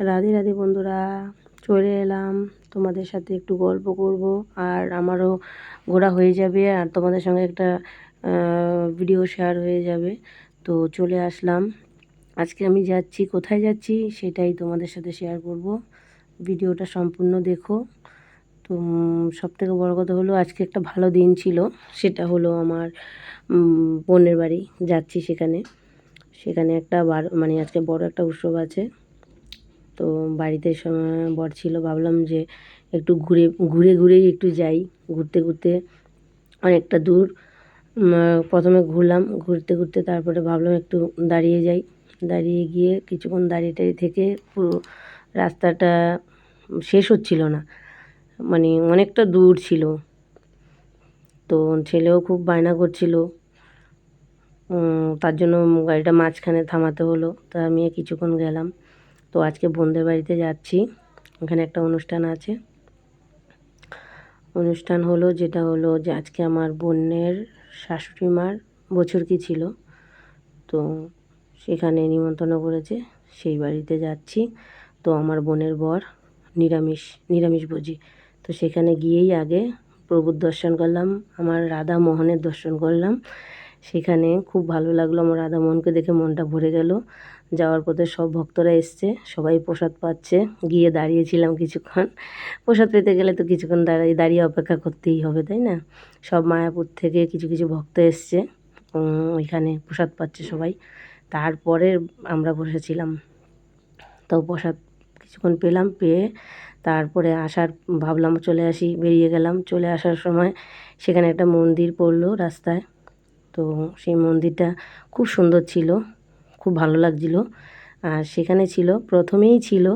রাধে রাধে বন্ধুরা, চলে এলাম তোমাদের সাথে একটু গল্প করব। আর আমারও ঘোরা হয়ে যাবে আর তোমাদের সঙ্গে একটা ভিডিও শেয়ার হয়ে যাবে। তো চলে আসলাম। আজকে আমি যাচ্ছি, কোথায় যাচ্ছি সেটাই তোমাদের সাথে শেয়ার করব। ভিডিওটা সম্পূর্ণ দেখো। তো সব থেকে বড়ো কথা হলো, আজকে একটা ভালো দিন ছিল, সেটা হলো আমার বোনের বাড়ি। যাচ্ছি সেখানে। সেখানে একটা মানে আজকে বড় একটা উৎসব আছে। তো বাড়িতে বর ছিল, ভাবলাম যে একটু ঘুরে ঘুরে ঘুরেই একটু যাই। ঘুরতে ঘুরতে অনেকটা দূর প্রথমে ঘুরলাম, ঘুরতে ঘুরতে তারপরে ভাবলাম একটু দাঁড়িয়ে যাই। দাঁড়িয়ে গিয়ে কিছুক্ষণ দাঁড়িয়ে টাড়িয়ে থেকে পুরো রাস্তাটা শেষ হচ্ছিল না মানে অনেকটা দূর ছিল। তো ছেলেও খুব বায়না করছিল তার জন্য গাড়িটা মাঝখানে থামাতে হলো, তা আমি কিছুক্ষণ গেলাম। তো আজকে বোনদের বাড়িতে যাচ্ছি। ওখানে একটা অনুষ্ঠান আছে। অনুষ্ঠান হলো, যেটা হলো যে আজকে আমার বোনের শাশুড়ি মার বছর কি ছিল। তো সেখানে নিমন্ত্রণ করেছে, সেই বাড়িতে যাচ্ছি। তো আমার বোনের বর নিরামিষ নিরামিষ ভোজি। তো সেখানে গিয়েই আগে প্রভুর দর্শন করলাম, আমার রাধা মোহনের দর্শন করলাম। সেখানে খুব ভালো লাগল আমার রাধা মোহনকে দেখে মনটা ভরে গেল। যাওয়ার পথে সব ভক্তরা এসছে, সবাই প্রসাদ পাচ্ছে। গিয়ে দাঁড়িয়েছিলাম কিছুক্ষণ। প্রসাদ পেতে গেলে তো কিছুক্ষণ দাঁড়িয়ে দাঁড়িয়ে অপেক্ষা করতেই হবে, তাই না? সব মায়াপুর থেকে কিছু কিছু ভক্ত এসছে। ওইখানে প্রসাদ পাচ্ছে সবাই। তারপরে আমরা বসেছিলাম। তো প্রসাদ কিছুক্ষণ পেলাম, পেয়ে তারপরে আসার ভাবলাম চলে আসি, বেরিয়ে গেলাম। চলে আসার সময় সেখানে একটা মন্দির পড়ল রাস্তায়। তো সেই মন্দিরটা খুব সুন্দর ছিল, খুব ভালো লাগছিল। আর সেখানে ছিল, প্রথমেই ছিল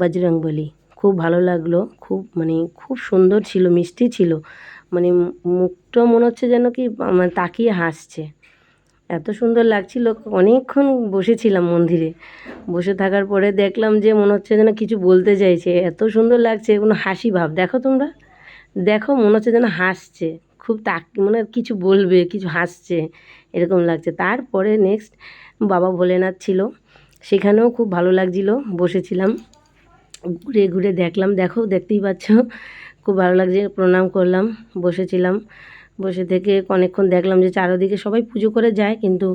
বজরংবলী খুব ভালো লাগল, খুব মানে খুব সুন্দর ছিল, মিষ্টি ছিল। মানে মুখটা মনে হচ্ছে যেন কি মানে তাকিয়ে হাসছে। এত সুন্দর লাগছিল, অনেকক্ষণ বসেছিলাম মন্দিরে। বসে থাকার পরে দেখলাম যে মনে হচ্ছে যেন কিছু বলতে চাইছে। এত সুন্দর লাগছে, কোনো হাসি ভাব। দেখো তোমরা, দেখো মনে হচ্ছে যেন হাসছে। খুব তাক মানে কিছু বলবে, কিছু হাসছে, এরকম লাগছে। তারপরে নেক্সট বাবা ভোলেনাথ ছিল, সেখানেও খুব ভালো লাগছিল, বসেছিলাম, ঘুরে ঘুরে দেখলাম। দেখো, দেখতেই পাচ্ছ, খুব ভালো লাগছে, প্রণাম করলাম, বসেছিলাম। বসে থেকে অনেকক্ষণ দেখলাম যে চারোদিকে সবাই পুজো করে যায়, কিন্তু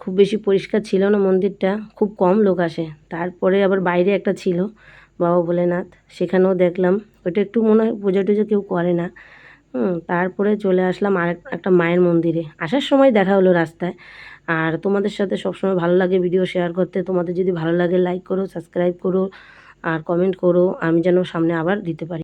খুব বেশি পরিষ্কার ছিল না মন্দিরটা, খুব কম লোক আসে। তারপরে আবার বাইরে একটা ছিল, বাবা ভোলেনাথ, সেখানেও দেখলাম। ওটা একটু মনে হয় পুজো টুজো কেউ করে না। তারপরে চলে আসলাম আর একটা মায়ের মন্দিরে। আসার সময় দেখা হলো রাস্তায়। আর তোমাদের সাথে সবসময় ভালো লাগে ভিডিও শেয়ার করতে। তোমাদের যদি ভালো লাগে লাইক করো সাবস্ক্রাইব করো, আর কমেন্ট করো। আমি যেন সামনে আবার দিতে পারি।